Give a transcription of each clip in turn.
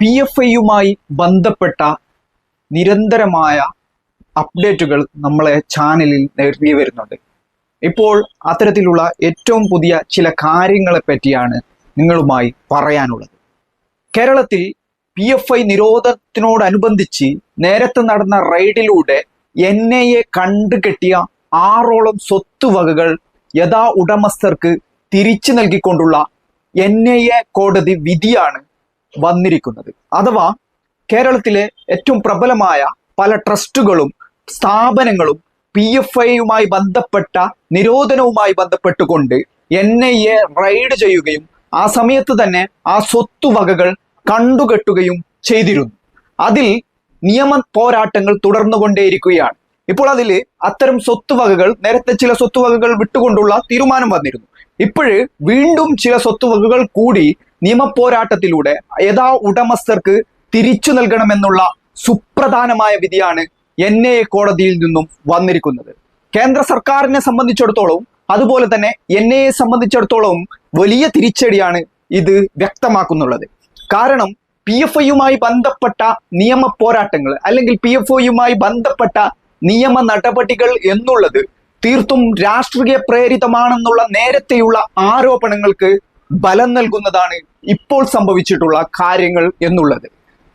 P F ഐയുമായി ബന്ധപ്പെട്ട നിരന്തരമായ അപ്ഡേറ്റുകൾ നമ്മളെ ചാനലിൽ നേടി വരുന്നുണ്ട്. ഇപ്പോൾ അത്തരത്തിലുള്ള ഏറ്റവും പുതിയ ചില കാര്യങ്ങളെ പറ്റിയാണ് നിങ്ങളുമായി പറയാനുള്ളത്. കേരളത്തിൽ പി എഫ് ഐ നിരോധനത്തിനോടനുബന്ധിച്ച് നേരത്തെ നടന്ന റെയ്ഡിലൂടെ എൻ ഐ എ കണ്ടുകെട്ടിയ ആറോളം സ്വത്തുവകകൾ യഥാ ഉടമസ്ഥർക്ക് തിരിച്ചു നൽകിക്കൊണ്ടുള്ള എൻ ഐ എ കോടതി വിധിയാണ് വന്നിരിക്കുന്നത്. അഥവാ കേരളത്തിലെ ഏറ്റവും പ്രബലമായ പല ട്രസ്റ്റുകളും സ്ഥാപനങ്ങളും പി എഫ് ഐയുമായി ബന്ധപ്പെട്ട നിരോധനവുമായി ബന്ധപ്പെട്ടുകൊണ്ട് എൻ ഐ എ റൈഡ് ചെയ്യുകയും ആ സമയത്ത് തന്നെ ആ സ്വത്തുവകകൾ കണ്ടുകെട്ടുകയും ചെയ്തിരുന്നു. അതിൽ നിയമ പോരാട്ടങ്ങൾ തുടർന്നുകൊണ്ടേയിരിക്കുകയാണ്. ഇപ്പോൾ അതിൽ അത്തരം സ്വത്തുവകകൾ നേരത്തെ ചില സ്വത്തുവകകൾ വിട്ടുകൊണ്ടുള്ള തീരുമാനം വന്നിരുന്നു. ഇപ്പോഴ് വീണ്ടും ചില സ്വത്തുവകകൾ കൂടി നിയമപോരാട്ടത്തിലൂടെ യഥാ ഉടമസ്ഥർക്ക് തിരിച്ചു നൽകണമെന്നുള്ള സുപ്രധാനമായ വിധിയാണ് എൻ ഐ എ കോടതിയിൽ നിന്നും വന്നിരിക്കുന്നത്. കേന്ദ്ര സർക്കാരിനെ സംബന്ധിച്ചിടത്തോളം അതുപോലെ തന്നെ എൻ ഐ എ സംബന്ധിച്ചിടത്തോളം വലിയ തിരിച്ചടിയാണ് ഇത് വ്യക്തമാക്കുന്നുള്ളത്. കാരണം പി എഫ് ഐയുമായി ബന്ധപ്പെട്ട നിയമ പോരാട്ടങ്ങൾ അല്ലെങ്കിൽ പി എഫ് ഐയുമായി ബന്ധപ്പെട്ട നിയമ നടപടികൾ എന്നുള്ളത് തീർത്തും രാഷ്ട്രീയ പ്രേരിതമാണെന്നുള്ള നേരത്തെയുള്ള ആരോപണങ്ങൾക്ക് ബലം നൽകുന്നതാണ് ഇപ്പോൾ സംഭവിച്ചിട്ടുള്ള കാര്യങ്ങൾ എന്നുള്ളത്.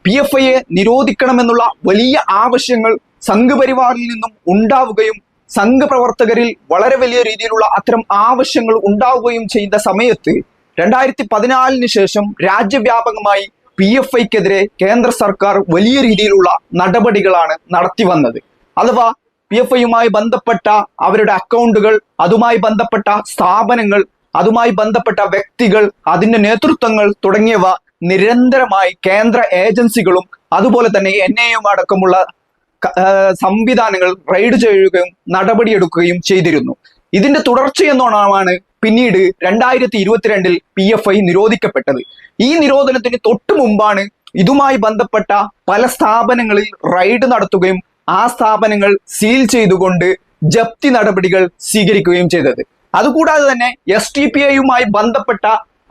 പി എഫ് ഐയെ നിരോധിക്കണമെന്നുള്ള വലിയ ആവശ്യങ്ങൾ സംഘപരിവാറിൽ നിന്നും ഉണ്ടാവുകയും സംഘപ്രവർത്തകരിൽ വളരെ വലിയ രീതിയിലുള്ള അത്തരം ആവശ്യങ്ങൾ ഉണ്ടാവുകയും ചെയ്ത സമയത്ത് രണ്ടായിരത്തി പതിനാലിന് ശേഷം രാജ്യവ്യാപകമായി പി എഫ് ഐക്കെതിരെ കേന്ദ്ര സർക്കാർ വലിയ രീതിയിലുള്ള നടപടികളാണ് നടത്തി വന്നത്. അഥവാ പി എഫ് ഐയുമായി ബന്ധപ്പെട്ട അവരുടെ അക്കൗണ്ടുകൾ അതുമായി ബന്ധപ്പെട്ട സ്ഥാപനങ്ങൾ അതുമായി ബന്ധപ്പെട്ട വ്യക്തികൾ അതിന്റെ നേതൃത്വങ്ങൾ തുടങ്ങിയവ നിരന്തരമായി കേന്ദ്ര ഏജൻസികളും അതുപോലെ തന്നെ എൻ ഐയും അടക്കമുള്ള സംവിധാനങ്ങൾ റെയ്ഡ് ചെയ്യുകയും നടപടിയെടുക്കുകയും ചെയ്തിരുന്നു. ഇതിന്റെ തുടർച്ചയെന്നോണമാണ് പിന്നീട് രണ്ടായിരത്തി ഇരുപത്തിരണ്ടിൽ പി എഫ് ഐ നിരോധിക്കപ്പെട്ടത്. ഈ നിരോധനത്തിന് തൊട്ടു മുമ്പാണ് ഇതുമായി ബന്ധപ്പെട്ട പല സ്ഥാപനങ്ങളിൽ റൈഡ് നടത്തുകയും ആ സ്ഥാപനങ്ങൾ സീൽ ചെയ്തുകൊണ്ട് ജപ്തി നടപടികൾ സ്വീകരിക്കുകയും ചെയ്തത്. അതുകൂടാതെ തന്നെ എസ് ടി പി ഐയുമായി ബന്ധപ്പെട്ട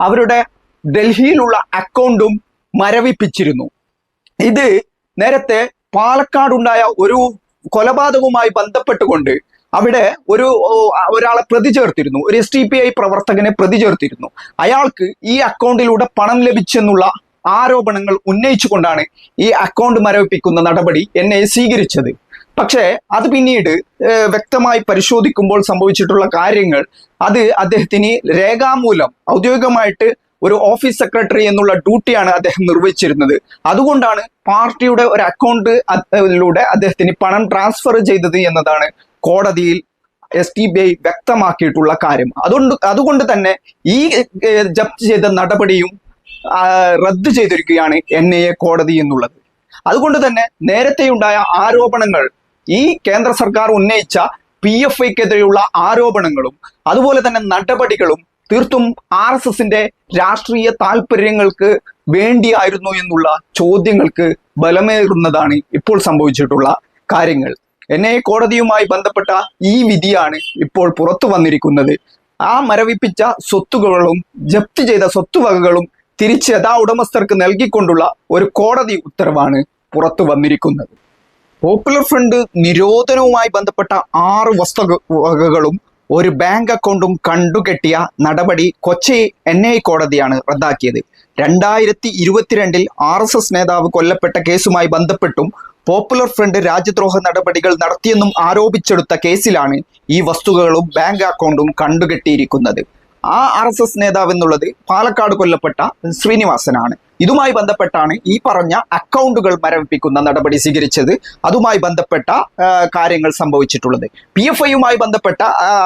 അവരുടെ ഡൽഹിയിലുള്ള അക്കൗണ്ടും മരവിപ്പിച്ചിരുന്നു. ഇത് നേരത്തെ പാലക്കാടുണ്ടായ ഒരു കൊലപാതകവുമായി ബന്ധപ്പെട്ടുകൊണ്ട് അവിടെ ഒരു ഒരാളെ പ്രതി ചേർത്തിരുന്നു. ഒരു എസ് ടി പി ഐ പ്രവർത്തകനെ പ്രതി ചേർത്തിരുന്നു. അയാൾക്ക് ഈ അക്കൗണ്ടിലൂടെ പണം ലഭിച്ചെന്നുള്ള ആരോപണങ്ങൾ ഉന്നയിച്ചുകൊണ്ടാണ് ഈ അക്കൗണ്ട് മരവിപ്പിക്കുന്ന നടപടി എന്നെ സ്വീകരിച്ചത്. പക്ഷേ അത് പിന്നീട് വ്യക്തമായി പരിശോധിക്കുമ്പോൾ സംഭവിച്ചിട്ടുള്ള കാര്യങ്ങൾ അത് അദ്ദേഹത്തിന് രേഖാമൂലം ഔദ്യോഗികമായിട്ട് ഒരു ഓഫീസ് സെക്രട്ടറി എന്നുള്ള ഡ്യൂട്ടിയാണ് അദ്ദേഹം നിർവഹിച്ചിരുന്നത്. അതുകൊണ്ടാണ് പാർട്ടിയുടെ ഒരു അക്കൗണ്ട് ലൂടെ അദ്ദേഹത്തിന് പണം ട്രാൻസ്ഫർ ചെയ്തത് എന്നതാണ് കോടതിയിൽ എസ് ടി ബി ഐ വ്യക്തമാക്കിയിട്ടുള്ള കാര്യം. അതുകൊണ്ട് അതുകൊണ്ട് തന്നെ ഈ ജപ്തി ചെയ്ത നടപടിയും റദ്ദു ചെയ്തിരിക്കുകയാണ് എൻ ഐ എ കോടതി എന്നുള്ളത്. അതുകൊണ്ട് തന്നെ നേരത്തെ നേരത്തെയുണ്ടായ ആരോപണങ്ങൾ ഈ കേന്ദ്ര സർക്കാർ ഉന്നയിച്ച പി എഫ് ഐക്കെതിരെയുള്ള ആരോപണങ്ങളും അതുപോലെ തന്നെ നടപടികളും തീർത്തും ആർ എസ് എസിന്റെ രാഷ്ട്രീയ താല്പര്യങ്ങൾക്ക് വേണ്ടിയായിരുന്നു എന്നുള്ള ചോദ്യങ്ങൾക്ക് ബലമേറുന്നതാണ് ഇപ്പോൾ സംഭവിച്ചിട്ടുള്ള കാര്യങ്ങൾ. എൻ ഐ കോടതിയുമായി ബന്ധപ്പെട്ട ഈ വിധിയാണ് ഇപ്പോൾ പുറത്തു വന്നിരിക്കുന്നത്. ആ മരവിപ്പിച്ച സ്വത്തുകളും ജപ്തി ചെയ്ത സ്വത്തുവകകളും തിരിച്ച് യഥാ ഉടമസ്ഥർക്ക് നൽകിക്കൊണ്ടുള്ള ഒരു കോടതി ഉത്തരവാണ് പുറത്തു വന്നിരിക്കുന്നത്. പോപ്പുലർ ഫ്രണ്ട് നിരോധനവുമായി ബന്ധപ്പെട്ട ആറ് വസ്തുവകകളും ഒരു ബാങ്ക് അക്കൗണ്ടും കണ്ടുകെട്ടിയ നടപടി കൊച്ചി എൻ ഐ കോടതിയാണ് റദ്ദാക്കിയത്. രണ്ടായിരത്തി ഇരുപത്തിരണ്ടിൽ ആർ എസ് എസ് നേതാവ് കൊല്ലപ്പെട്ട കേസുമായി ബന്ധപ്പെട്ടും പോപ്പുലർ ഫ്രണ്ട് രാജ്യദ്രോഹ നടപടികൾ നടത്തിയെന്നും ആരോപിച്ചെടുത്ത കേസിലാണ് ഈ വസ്തുക്കളും ബാങ്ക് അക്കൗണ്ടും കണ്ടുകെട്ടിയിരിക്കുന്നത്. ആ ആർ എസ് എസ് നേതാവ് എന്നുള്ളത് പാലക്കാട് കൊല്ലപ്പെട്ട ശ്രീനിവാസനാണ്. ഇതുമായി ബന്ധപ്പെട്ടാണ് ഈ പറഞ്ഞ അക്കൗണ്ടുകൾ മരവിപ്പിക്കുന്ന നടപടി സ്വീകരിച്ചത്. അതുമായി ബന്ധപ്പെട്ട കാര്യങ്ങൾ സംഭവിച്ചിട്ടുള്ളത്. പി എഫ് ഐയുമായി ബന്ധപ്പെട്ട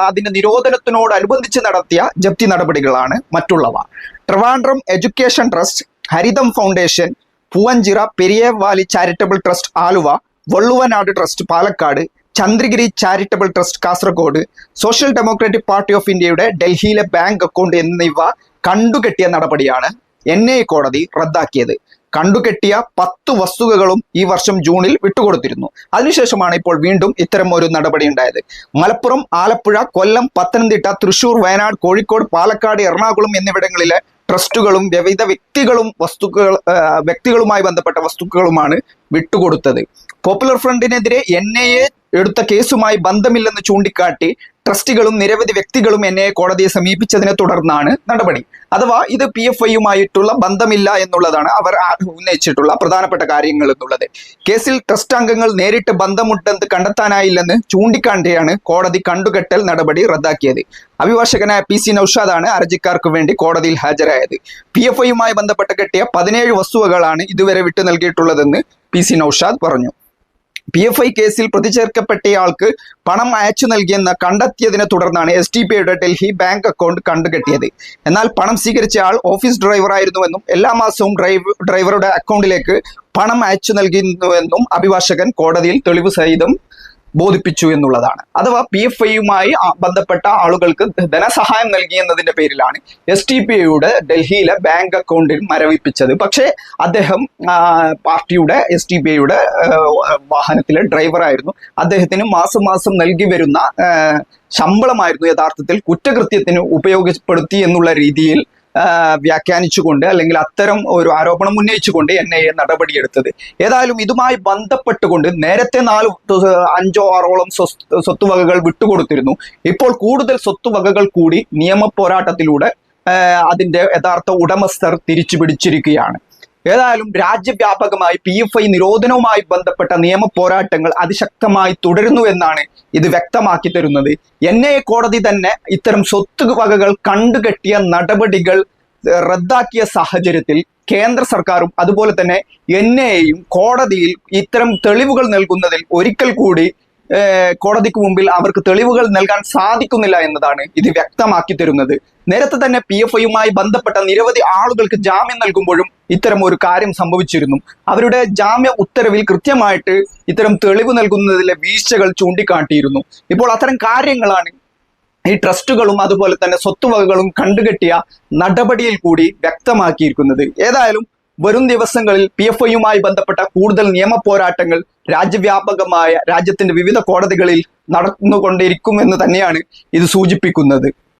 അതിന്റെ നിരോധനത്തിനോടനുബന്ധിച്ച് നടത്തിയ ജപ്തി നടപടികളാണ് മറ്റുള്ളവ. Trivandrum education trust Haritham foundation Poovanchira Periyavali charitable trust Aluva Valluvanad trust Palakkad Chandragiri charitable trust Kasargod social democratic party of ഇന്ത്യയുടെ ഡൽഹിയിലെ ബാങ്ക് അക്കൗണ്ട് എന്നിവ കണ്ടുകെട്ടിയ നടപടിയാണ് എൻ ഐ കോടതി റദ്ദാക്കിയത്. കണ്ടുകെട്ടിയ പത്ത് വസ്തുതകളും ഈ വർഷം ജൂണിൽ വിട്ടുകൊടുത്തിരുന്നു. അതിനുശേഷമാണ് ഇപ്പോൾ വീണ്ടും ഇത്തരം ഒരു നടപടി ഉണ്ടായത്. മലപ്പുറം ആലപ്പുഴ കൊല്ലം പത്തനംതിട്ട തൃശൂർ വയനാട് കോഴിക്കോട് പാലക്കാട് എറണാകുളം എന്നിവിടങ്ങളിലെ ട്രസ്റ്റുകളും വിവിധ വ്യക്തികളും വസ്തുക്കൾ വ്യക്തികളുമായി ബന്ധപ്പെട്ട വസ്തുക്കളുമാണ് വിട്ടുകൊടുത്തത്. പോപ്പുലർ ഫ്രണ്ടിനെതിരെ എൻ ഐ എ എടുത്ത കേസുമായി ബന്ധമില്ലെന്ന് ചൂണ്ടിക്കാട്ടി ട്രസ്റ്റികളും നിരവധി വ്യക്തികളും എൻ ഐ എ കോടതിയെ സമീപിച്ചതിനെ തുടർന്നാണ് നടപടി. അഥവാ ഇത് പി എഫ് ഐയുമായിട്ടുള്ള ബന്ധമില്ല എന്നുള്ളതാണ് അവർ ഉന്നയിച്ചിട്ടുള്ള പ്രധാനപ്പെട്ട കാര്യങ്ങൾ എന്നുള്ളത്. കേസിൽ ട്രസ്റ്റ് അംഗങ്ങൾ നേരിട്ട് ബന്ധമുണ്ടെന്ന് കണ്ടെത്താനായില്ലെന്ന് ചൂണ്ടിക്കാണ്ടിയാണ് കോടതി കണ്ടുകെട്ടൽ നടപടി റദ്ദാക്കിയത്. അഭിഭാഷകനായ പി സി നൌഷാദാണ് ഹർജിക്കാർക്ക് വേണ്ടി കോടതിയിൽ ഹാജരായത്. പി എഫ് ഐയുമായി ബന്ധപ്പെട്ട് കെട്ടിയ പതിനേഴ് വസ്തുവകളാണ് ഇതുവരെ വിട്ടു നൽകിയിട്ടുള്ളതെന്ന് പി സി നൌഷാദ് പറഞ്ഞു. പി എഫ് ഐ കേസിൽ പ്രതിചേർക്കപ്പെട്ടയാൾക്ക് പണം അയച്ചു നൽകിയെന്ന് കണ്ടെത്തിയതിനെ തുടർന്നാണ് എസ് ടി പിയുടെ ഡൽഹി ബാങ്ക് അക്കൗണ്ട് കണ്ടുകെട്ടിയത്. എന്നാൽ പണം സ്വീകരിച്ച ആൾ ഓഫീസ് ഡ്രൈവറായിരുന്നുവെന്നും എല്ലാ മാസവും ഡ്രൈവ് ഡ്രൈവറുടെ അക്കൗണ്ടിലേക്ക് പണം അയച്ചു നൽകുന്നുവെന്നും അഭിഭാഷകൻ കോടതിയിൽ തെളിവ് സഹിതം ബോധിപ്പിച്ചു എന്നുള്ളതാണ്. അഥവാ പി എഫ് ഐയുമായി ബന്ധപ്പെട്ട ആളുകൾക്ക് ധനസഹായം നൽകി എന്നതിന്റെ പേരിലാണ് എസ് ടി പി ഐയുടെ ഡൽഹിയിലെ ബാങ്ക് അക്കൗണ്ടിൽ മരവിപ്പിച്ചത്. പക്ഷേ അദ്ദേഹം പാർട്ടിയുടെ എസ് ടി പി ഐയുടെ വാഹനത്തിലെ ഡ്രൈവറായിരുന്നു അദ്ദേഹത്തിന് മാസം മാസം നൽകി വരുന്ന ശമ്പളമായിരുന്നു യഥാർത്ഥത്തിൽ കുറ്റകൃത്യത്തിന് ഉപയോഗപ്പെടുത്തി എന്നുള്ള രീതിയിൽ വ്യാഖ്യാനിച്ചുകൊണ്ട് അല്ലെങ്കിൽ അത്തരം ഒരു ആരോപണം ഉന്നയിച്ചുകൊണ്ട് എൻ ഐ എ നടപടിയെടുത്തത്. ഏതായാലും ഇതുമായി ബന്ധപ്പെട്ടുകൊണ്ട് നേരത്തെ നാല് അഞ്ചോ ആറോളം സ്വത്തുവകകൾ വിട്ടുകൊടുത്തിരുന്നു. ഇപ്പോൾ കൂടുതൽ സ്വത്തുവകകൾ കൂടി നിയമ പോരാട്ടത്തിലൂടെ അതിന്റെ യഥാർത്ഥ ഉടമസ്ഥർ തിരിച്ചു പിടിച്ചിരിക്കുകയാണ് ഏതായാലും രാജ്യവ്യാപകമായി പി എഫ് ഐ നിരോധനവുമായി ബന്ധപ്പെട്ട നിയമ പോരാട്ടങ്ങൾ അതിശക്തമായി തുടരുന്നു എന്നാണ് ഇത് വ്യക്തമാക്കി തരുന്നത്. എൻ ഐ കോടതി തന്നെ ഇത്തരം സ്വത്ത് വകകൾ കണ്ടുകെട്ടിയ നടപടികൾ റദ്ദാക്കിയ സാഹചര്യത്തിൽ കേന്ദ്ര സർക്കാരും അതുപോലെ തന്നെ എൻ ഐയും കോടതിയിൽ ഇത്തരം തെളിവുകൾ നൽകുന്നതിൽ ഒരിക്കൽ കൂടി കോടതിക്ക് മുമ്പിൽ അവർക്ക് തെളിവുകൾ നൽകാൻ സാധിക്കുന്നില്ല എന്നതാണ് ഇത് വ്യക്തമാക്കി തരുന്നത്. നേരത്തെ തന്നെ പി എഫ് ഐയുമായി ബന്ധപ്പെട്ട നിരവധി ആളുകൾക്ക് ജാമ്യം നൽകുമ്പോഴും ഇത്തരം ഒരു കാര്യം സംഭവിച്ചിരുന്നു. അവരുടെ ജാമ്യ ഉത്തരവിൽ കൃത്യമായിട്ട് ഇത്തരം തെളിവ് നൽകുന്നതിലെ വീഴ്ചകൾ ചൂണ്ടിക്കാട്ടിയിരുന്നു. ഇപ്പോൾ അത്തരം കാര്യങ്ങളാണ് ഈ ട്രസ്റ്റുകളും അതുപോലെ തന്നെ സ്വത്തുവകകളും കണ്ടുകെട്ടിയ നടപടിയിൽ കൂടി വ്യക്തമാക്കിയിരിക്കുന്നത്. ഏതായാലും വരും ദിവസങ്ങളിൽ പി എഫ് ഐയുമായി ബന്ധപ്പെട്ട കൂടുതൽ നിയമ പോരാട്ടങ്ങൾ രാജ്യവ്യാപകമായ രാജ്യത്തിന്റെ വിവിധ കോടതികളിൽ നടന്നുകൊണ്ടിരിക്കുമെന്ന് തന്നെയാണ് ഇത് സൂചിപ്പിക്കുന്നത്.